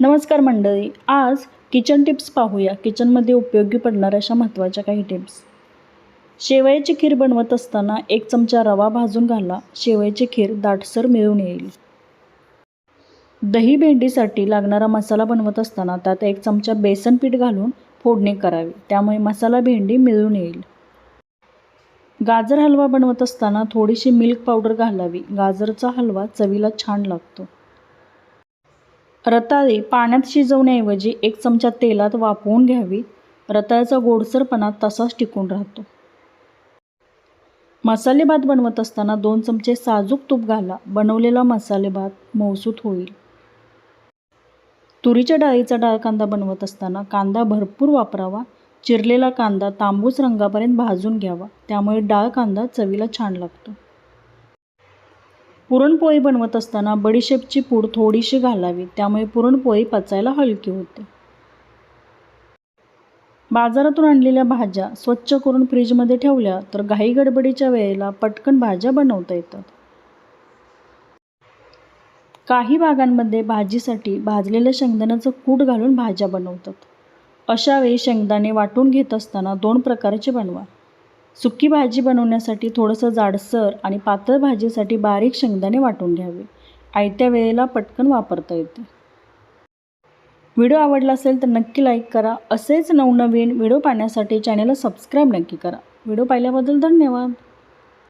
नमस्कार मंडळी आज किचन टिप्स पाहूया. किचनमध्ये उपयोगी पडणाऱ्या अशा महत्त्वाच्या काही टिप्स. शेवयाची खीर बनवत असताना एक चमचा रवा भाजून घाला. शेवयाची खीर दाटसर मिळून येईल. दही भेंडीसाठी लागणारा मसाला बनवत असताना त्यात एक चमचा बेसन पीठ घालून फोडणी करावी. त्यामुळे मसाला भेंडी मिळून येईल. गाजर हलवा बनवत असताना थोडीशी मिल्क पावडर घालावी. गाजरचा हलवा चवीला छान लागतो. रताळी पाण्यात शिजवण्याऐवजी एक चमचा तेलात वाफवून घ्यावी. रताळ्याचा गोडसरपणा तसाच टिकून राहतो. मसाले भात बनवत असताना दोन चमचे साजूक तूप घाला. बनवलेला मसाले भात मौसूत होईल. तुरीच्या डाळीचा डाळ कांदा बनवत असताना कांदा भरपूर वापरावा. चिरलेला कांदा तांबूस रंगापर्यंत भाजून घ्यावा. त्यामुळे डाळ कांदा चवीला छान लागतो. पुरणपोळी बनवत असताना बडीशेपची पूड थोडीशी घालावी त्यामुळे पुरणपोळी पचायला हलकी होते. बाजारातून आणलेल्या भाज्या स्वच्छ करून फ्रीजमध्ये ठेवल्या तर घाई गडबडीच्या वेळेला पटकन भाज्या बनवता येतात. काही भागांमध्ये भाजीसाठी भाजलेल्या शेंगदाण्याचं कूट घालून भाज्या बनवतात. अशा वेळी शेंगदाणे वाटून घेत असताना दोन प्रकारचे बनवा. सुकी भाजी बनवण्यासाठी थोडंसं जाडसर आणि पातळ भाजीसाठी बारीक शेंगदाणे वाटून घ्यावे. आयत्या वेळेला पटकन वापरता येते. व्हिडिओ आवडला असेल तर नक्की लाईक करा. असेच नवनवीन व्हिडिओ पाहण्यासाठी चॅनलला सबस्क्राईब नक्की करा. व्हिडिओ पाहिल्याबद्दल धन्यवाद.